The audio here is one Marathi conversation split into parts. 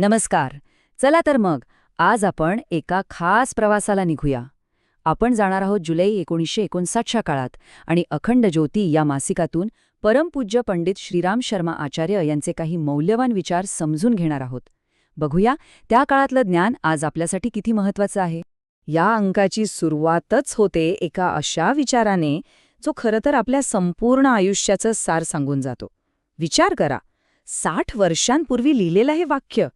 नमस्कार. चला तर मग आज आपण एका खास प्रवासाला निघूया. आपण जाणार आहोत जुलै एकोणीसशे एकोणसाठच्या काळात आणि अखंड ज्योती या मासिकातून परमपूज्य पंडित श्रीराम शर्मा आचार्य यांचे काही मौल्यवान विचार समजून घेणार आहोत. बघूया त्या काळातलं ज्ञान आज आपल्यासाठी किती महत्वाचं आहे? या अंकाची सुरुवातच होते एका अशा विचाराने जो खरं तर आपल्या संपूर्ण आयुष्याचं सार सांगून जातो. विचार करा साठ वर्षांपूर्वी लिहिलेलं हे वाक्य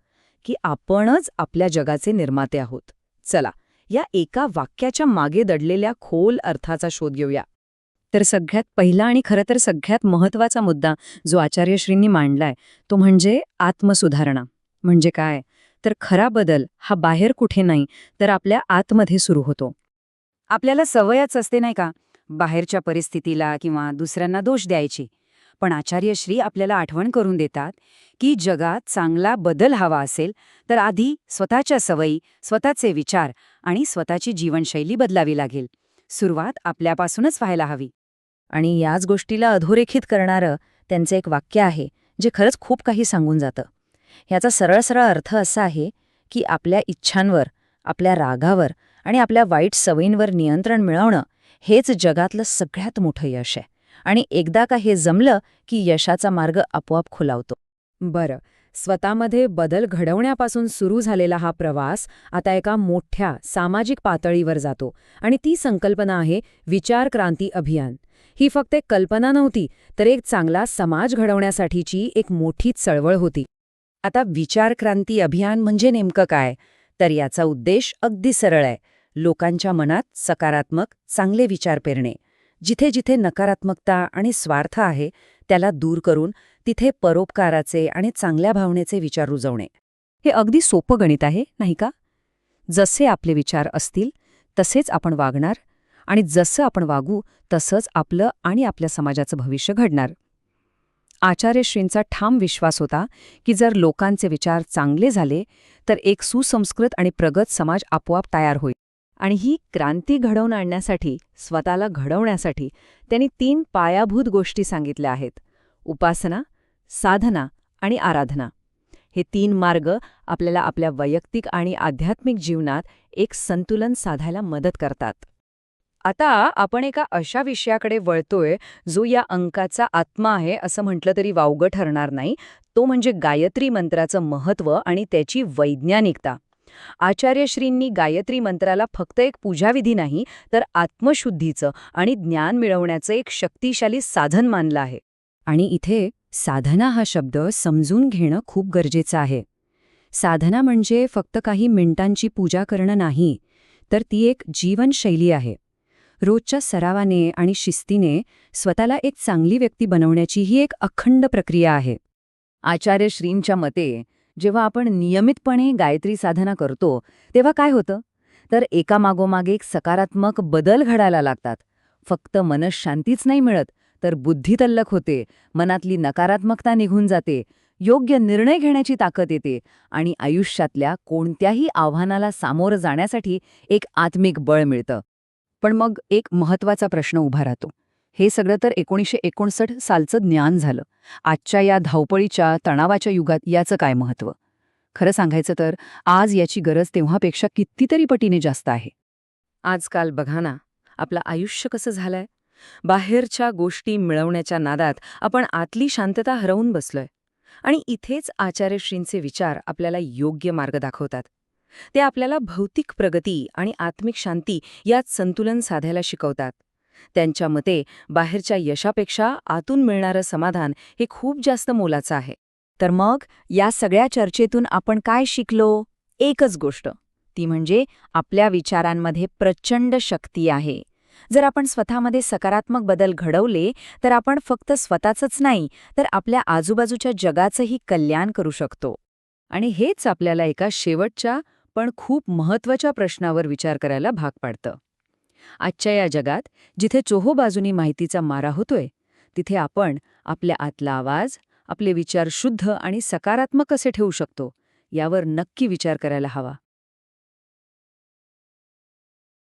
की आपणच आपल्या जगाचे निर्माते आहोत. चला या एका वाक्याच्या मागे दडलेल्या खोल अर्थाचा शोध घेऊया. तर सगळ्यात पहिला आणि खरं तर सगळ्यात महत्त्वाचा मुद्दा जो आचार्यश्रींनी मांडलाय तो म्हणजे आत्मसुधारणा. म्हणजे काय? तर खरा बदल हा बाहेर कुठे नाही तर आपल्या आतमध्ये सुरू होतो. आपल्याला सवयच असते नाही का? बाहेरच्या परिस्थितीला किंवा दुसऱ्यांना दोष द्यायची. पण आचार्यश्री आपल्याला आठवण करून देतात की जगात चांगला बदल हवा असेल तर आधी स्वतःच्या सवयी स्वतःचे विचार आणि स्वतःची जीवनशैली बदलावी लागेल. सुरुवात आपल्यापासूनच व्हायला हवी. आणि याच गोष्टीला अधोरेखित करणारं त्यांचं एक वाक्य आहे जे खरंच खूप काही सांगून जातं. ह्याचा सरळ सरळ अर्थ असा आहे की आपल्या इच्छांवर आपल्या रागावर आणि आपल्या वाईट सवयींवर नियंत्रण मिळवणं हेच जगातलं सगळ्यात मोठं यश आहे. आणि एकदा का हे जमलं की यशाचा मार्ग आपोआप खुलावतो. बरं स्वतःमध्ये बदल घडवण्यापासून सुरू झालेला हा प्रवास आता एका मोठ्या सामाजिक पातळीवर जातो आणि ती संकल्पना आहे विचार क्रांती अभियान. ही फक्त एक कल्पना नव्हती तर एक चांगला समाज घडवण्यासाठीची एक मोठी चळवळ होती. आता विचार क्रांती अभियान म्हणजे नेमकं काय? तर याचा उद्देश अगदी सरळ आहे लोकांच्या मनात सकारात्मक चांगले विचार पेरणे. जिथे जिथे नकारात्मकता आणि स्वार्थ आहे त्याला दूर करून तिथे परोपकाराचे आणि चांगल्या भावनेचे विचार रुजवणे. हे अगदी सोपं गणित आहे नाही का? जसे आपले विचार असतील तसेच आपण वागणार आणि जसं आपण वागू तसंच आपलं आणि आपल्या समाजाचं भविष्य घडणार. आचार्यश्रींचा ठाम विश्वास होता की जर लोकांचे विचार चांगले झाले तर एक सुसंस्कृत आणि प्रगत समाज आपोआप तयार होईल. आणि ही क्रांती घडवून आणण्यासाठी स्वतःला घडवण्यासाठी त्यांनी तीन पायाभूत गोष्टी सांगितल्या आहेत. उपासना साधना आणि आराधना. हे तीन मार्ग आपल्याला आपल्या वैयक्तिक आणि आध्यात्मिक जीवनात एक संतुलन साधायला मदत करतात. आता आपण एका अशा विषयाकडे वळतोय जो या अंकाचा आत्मा आहे असं म्हटलं तरी वावगं ठरणार नाही. तो म्हणजे गायत्री मंत्राचं महत्त्व आणि त्याची वैज्ञानिकता. आचार्यश्रींनी गायत्री मंत्राला फक्त एक पूजाविधी नाही तर आत्मशुद्धीचं आणि ज्ञान मिळवण्याचं एक शक्तिशाली साधन मानलं आहे. आणि इथे साधना हा शब्द समजून घेणं खूप गरजेचं आहे. साधना म्हणजे फक्त काही मिनिटांची पूजा करणं नाही तर ती एक जीवनशैली आहे. रोजच्या सरावाने आणि शिस्तीने स्वतःला एक चांगली व्यक्ती बनवण्याची ही एक अखंड प्रक्रिया आहे. आचार्य श्रींच्या मते जेव्हा आपण नियमितपणे गायत्री साधना करतो तेव्हा काय होतं? तर एकामागोमागे एक सकारात्मक बदल घडायला लागतात. फक्त मनशांतीच नाही मिळत तर बुद्धी तल्लक होते मनातली नकारात्मकता निघून जाते योग्य निर्णय घेण्याची ताकद येते आणि आयुष्यातल्या कोणत्याही आव्हानाला सामोरं जाण्यासाठी एक आत्मिक बळ मिळतं. पण मग एक महत्त्वाचा प्रश्न उभा राहतो. हे सगळं तर एकोणीसशे एकोणसठ सालचं ज्ञान झालं. आजच्या या धावपळीच्या तणावाच्या युगात याचं काय महत्त्व? खरं सांगायचं तर आज याची गरज तेव्हापेक्षा कितीतरी पटीने जास्त आहे. आजकाल बघा ना आपलं आयुष्य कसं झालंय? बाहेरच्या गोष्टी मिळवण्याच्या नादात आपण आतली शांतता हरवून बसलोय. आणि इथेच आचार्यश्रींचे विचार आपल्याला योग्य मार्ग दाखवतात. ते आपल्याला भौतिक प्रगती आणि आत्मिक शांती यात संतुलन साधायला शिकवतात. त्यांच्या मते बाहेरच्या यशापेक्षा आतून मिळणारं समाधान हे खूप जास्त मोलाचं आहे. तर मग या सगळ्या चर्चेतून आपण काय शिकलो? एकच गोष्ट ती म्हणजे आपल्या विचारांमध्ये प्रचंड शक्ती आहे. जर आपण स्वतःमध्ये सकारात्मक बदल घडवले तर आपण फक्त स्वतःचंच नाही तर आपल्या आजूबाजूच्या जगाचंही कल्याण करू शकतो. आणि हेच आपल्याला एका शेवटच्या पण खूप महत्त्वाच्या प्रश्नावर विचार करायला भाग पाडतं. आजच्या या जगात जिथे चोहोबाजूनी माहितीचा मारा होतोय तिथे आपण आपल्या आतला आवाज आपले विचार शुद्ध आणि सकारात्मक कसे ठेवू शकतो यावर नक्की विचार करायला हवा.